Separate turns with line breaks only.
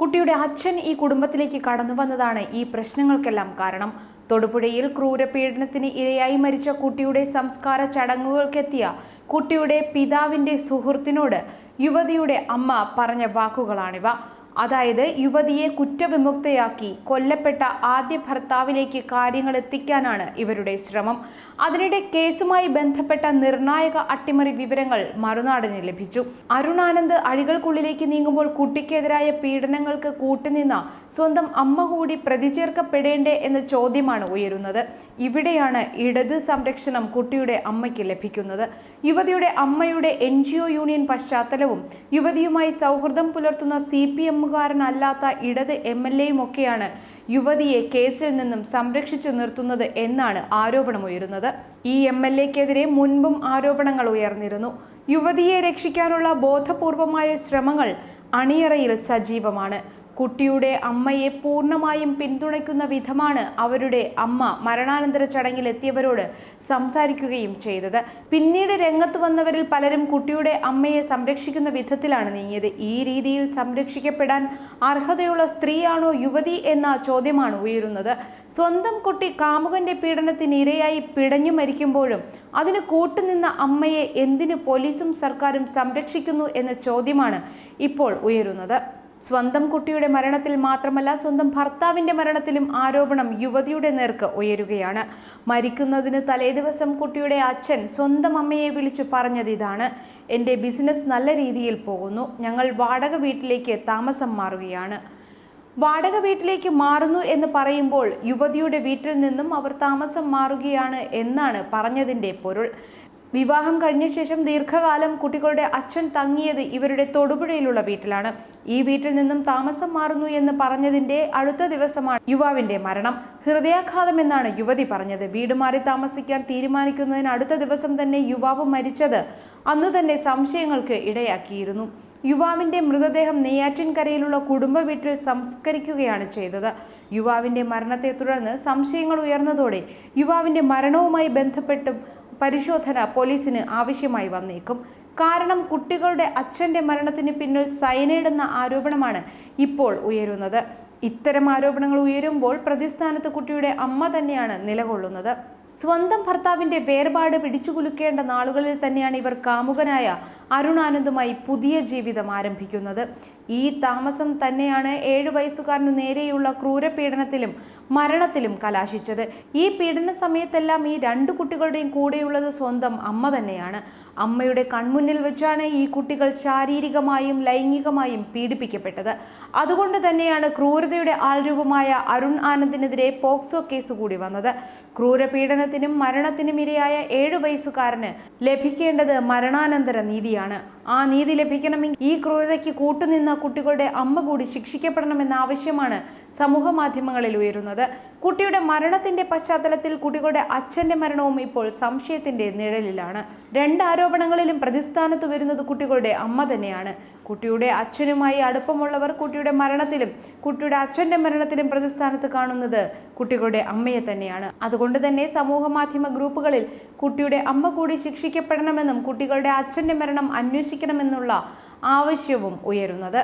കുട്ടിയുടെ അച്ഛൻ ഈ കുടുംബത്തിലേക്ക് കടന്നു വന്നതാണ് ഈ പ്രശ്നങ്ങൾക്കെല്ലാം കാരണം. തൊടുപുഴയിൽ ക്രൂരപീഡനത്തിന് ഇരയായി മരിച്ച കുട്ടിയുടെ സംസ്കാര ചടങ്ങുകൾക്കെത്തിയ കുട്ടിയുടെ പിതാവിന്റെ സുഹൃത്തിനോട് യുവതിയുടെ അമ്മ പറഞ്ഞ വാക്കുകളാണിവ. അതായത് യുവതിയെ കുറ്റവിമുക്തയാക്കി കൊല്ലപ്പെട്ട ആദ്യ ഭർത്താവിലേക്ക് കാര്യങ്ങൾ എത്തിക്കാനാണ് ഇവരുടെ ശ്രമം. അതിനിടെ കേസുമായി ബന്ധപ്പെട്ട നിർണായക അട്ടിമറി വിവരങ്ങൾ മറുനാടിന് ലഭിച്ചു. അരുണാനന്ദ് അഴികൾക്കുള്ളിലേക്ക് നീങ്ങുമ്പോൾ കുട്ടിക്കെതിരായ പീഡനങ്ങൾക്ക് കൂട്ടുനിന്ന സ്വന്തം അമ്മ കൂടി പ്രതിചേർക്കപ്പെടേണ്ടേ എന്ന ചോദ്യമാണ് ഉയരുന്നത്. ഇവിടെയാണ് ഇടത് സംരക്ഷണം കുട്ടിയുടെ അമ്മയ്ക്ക് ലഭിക്കുന്നത്. യുവതിയുടെ അമ്മയുടെ എൻ യൂണിയൻ പശ്ചാത്തലവും യുവതിയുമായി സൗഹൃദം പുലർത്തുന്ന സി പി എമ്മുകാരനല്ലാത്ത ഇടത് എം എൽ എയും ഒക്കെയാണ് യുവതിയെ കേസിൽ നിന്നും സംരക്ഷിച്ചു നിർത്തുന്നത് എന്നാണ് ആരോപണമുയരുന്നത്. ഈ എം എൽ എക്കെതിരെ മുൻപും ആരോപണങ്ങൾ ഉയർന്നിരുന്നു. യുവതിയെ രക്ഷിക്കാനുള്ള ബോധപൂർവമായ ശ്രമങ്ങൾ അണിയറയിൽ സജീവമാണ്. കുട്ടിയുടെ അമ്മയെ പൂർണമായും പിന്തുണയ്ക്കുന്ന വിധമാണ് അവരുടെ അമ്മ മരണാനന്തര ചടങ്ങിൽ എത്തിയവരോട് സംസാരിക്കുകയും ചെയ്തത്. പിന്നീട് രംഗത്ത് വന്നവരിൽ പലരും കുട്ടിയുടെ അമ്മയെ സംരക്ഷിക്കുന്ന വിധത്തിലാണ് നീങ്ങിയത്. ഈ രീതിയിൽ സംരക്ഷിക്കപ്പെടാൻ അർഹതയുള്ള സ്ത്രീയാണോ യുവതി എന്ന ചോദ്യമാണ് ഉയരുന്നത്. സ്വന്തം കുട്ടി കാമുകന്റെ പീഡനത്തിന് ഇരയായി പിടഞ്ഞു മരിക്കുമ്പോഴും അതിന് കൂട്ടുനിന്ന അമ്മയെ എന്തിനു പോലീസും സർക്കാരും സംരക്ഷിക്കുന്നു എന്ന ചോദ്യമാണ് ഇപ്പോൾ ഉയരുന്നത്. സ്വന്തം കുട്ടിയുടെ മരണത്തിൽ മാത്രമല്ല സ്വന്തം ഭർത്താവിന്റെ മരണത്തിലും ആരോപണം യുവതിയുടെ നേർക്ക് ഉയരുകയാണ്. മരിക്കുന്നതിന് തലേദിവസം കുട്ടിയുടെ അച്ഛൻ സ്വന്തം അമ്മയെ വിളിച്ചു പറഞ്ഞത് ഇതാണ്. എന്റെ ബിസിനസ് നല്ല രീതിയിൽ പോകുന്നു. ഞങ്ങൾ വാടക വീട്ടിലേക്ക് താമസം മാറുകയാണ്. വാടക വീട്ടിലേക്ക് മാറുന്നു എന്ന് പറയുമ്പോൾ യുവതിയുടെ വീട്ടിൽ നിന്നും അവർ താമസം മാറുകയാണ് എന്നാണ് പറഞ്ഞതിന്റെ പൊരുൾ. വിവാഹം കഴിഞ്ഞ ശേഷം ദീർഘകാലം കുട്ടികളുടെ അച്ഛൻ തങ്ങിയത് ഇവരുടെ തൊടുപുഴയിലുള്ള വീട്ടിലാണ്. ഈ വീട്ടിൽ നിന്നും താമസം മാറുന്നു എന്ന് പറഞ്ഞതിന്റെ അടുത്ത ദിവസമാണ് യുവാവിന്റെ മരണം. ഹൃദയാഘാതം എന്നാണ് യുവതി പറഞ്ഞത്. വീട് മാറി താമസിക്കാൻ തീരുമാനിക്കുന്നതിന് അടുത്ത ദിവസം തന്നെ യുവാവ് മരിച്ചത് അന്നു തന്നെ സംശയങ്ങൾക്ക് ഇടയാക്കിയിരുന്നു. യുവാവിന്റെ മൃതദേഹം നെയ്യാറ്റിൻകരയിലുള്ള കുടുംബ വീട്ടിൽ സംസ്കരിക്കുകയാണ് ചെയ്തത്. യുവാവിന്റെ മരണത്തെ തുടർന്ന് സംശയങ്ങൾ ഉയർന്നതോടെ യുവാവിന്റെ മരണവുമായി ബന്ധപ്പെട്ടും പരിശോധന പോലീസിന് ആവശ്യമായി വന്നേക്കും. കാരണം കുട്ടികളുടെ അച്ഛന്റെ മരണത്തിന് പിന്നിൽ സയനൈഡ് എന്ന ആരോപണമാണ് ഇപ്പോൾ ഉയരുന്നത്. ഇത്തരം ആരോപണങ്ങൾ ഉയരുമ്പോൾ പ്രതിസ്ഥാനത്ത് കുട്ടിയുടെ അമ്മ തന്നെയാണ് നിലകൊള്ളുന്നത്. സ്വന്തം ഭർത്താവിന്റെ വേർപാട് പിടിച്ചുകുലുക്കേണ്ട നാളുകളിൽ തന്നെയാണ് ഇവർ കാമുകനായ അരുണാനന്ദുമായി പുതിയ ജീവിതം ആരംഭിക്കുന്നത്. ഈ താമസം തന്നെയാണ് ഏഴു വയസ്സുകാരനു നേരെയുള്ള ക്രൂരപീഡനത്തിലും മരണത്തിലും കലാശിച്ചത്. ഈ പീഡന സമയത്തെല്ലാം ഈ രണ്ടു കുട്ടികളുടെയും കൂടെയുള്ളത് സ്വന്തം അമ്മ തന്നെയാണ്. അമ്മയുടെ കൺമുന്നിൽ വെച്ചാണ് ഈ കുട്ടികൾ ശാരീരികമായും ലൈംഗികമായും പീഡിപ്പിക്കപ്പെട്ടത്. അതുകൊണ്ട് തന്നെയാണ് ക്രൂരതയുടെ ആൾരൂപമായ അരുൺ ആനന്ദിനെതിരെ പോക്സോ കേസ് കൂടി വന്നത്. ക്രൂരപീഡനത്തിനും മരണത്തിനും ഇരയായ ഏഴു വയസ്സുകാരന് ലഭിക്കേണ്ടത് മരണാനന്തര നീതിയാണ്. ആ നീതി ലഭിക്കണമെങ്കിൽ ഈ ക്രൂരതയ്ക്ക് കൂട്ടുനിന്ന കുട്ടികളുടെ അമ്മ കൂടി ശിക്ഷിക്കപ്പെടണമെന്ന ആവശ്യമാണ് സമൂഹ മാധ്യമങ്ങളിൽ ഉയരുന്നത്. കുട്ടിയുടെ മരണത്തിന്റെ പശ്ചാത്തലത്തിൽ കുട്ടികളുടെ അച്ഛന്റെ മരണവും ഇപ്പോൾ സംശയത്തിന്റെ നിഴലിലാണ്. രണ്ട് ആരോപണങ്ങളിലും പ്രതിസ്ഥാനത്ത് വരുന്നത് കുട്ടികളുടെ അമ്മ തന്നെയാണ്. കുട്ടിയുടെ അച്ഛനുമായി അടുപ്പമുള്ളവർ കുട്ടിയുടെ മരണത്തിലും കുട്ടിയുടെ അച്ഛന്റെ മരണത്തിലും പ്രതിസ്ഥാനത്ത് കാണുന്നത് കുട്ടികളുടെ അമ്മയെ തന്നെയാണ്. അതുകൊണ്ട് തന്നെ സമൂഹ മാധ്യമ ഗ്രൂപ്പുകളിൽ കുട്ടിയുടെ അമ്മ കൂടി ശിക്ഷിക്കപ്പെടണമെന്നും കുട്ടികളുടെ അച്ഛന്റെ മരണം അന്വേഷിക്കണമെന്നുള്ള ആവശ്യവും ഉയരുന്നത്.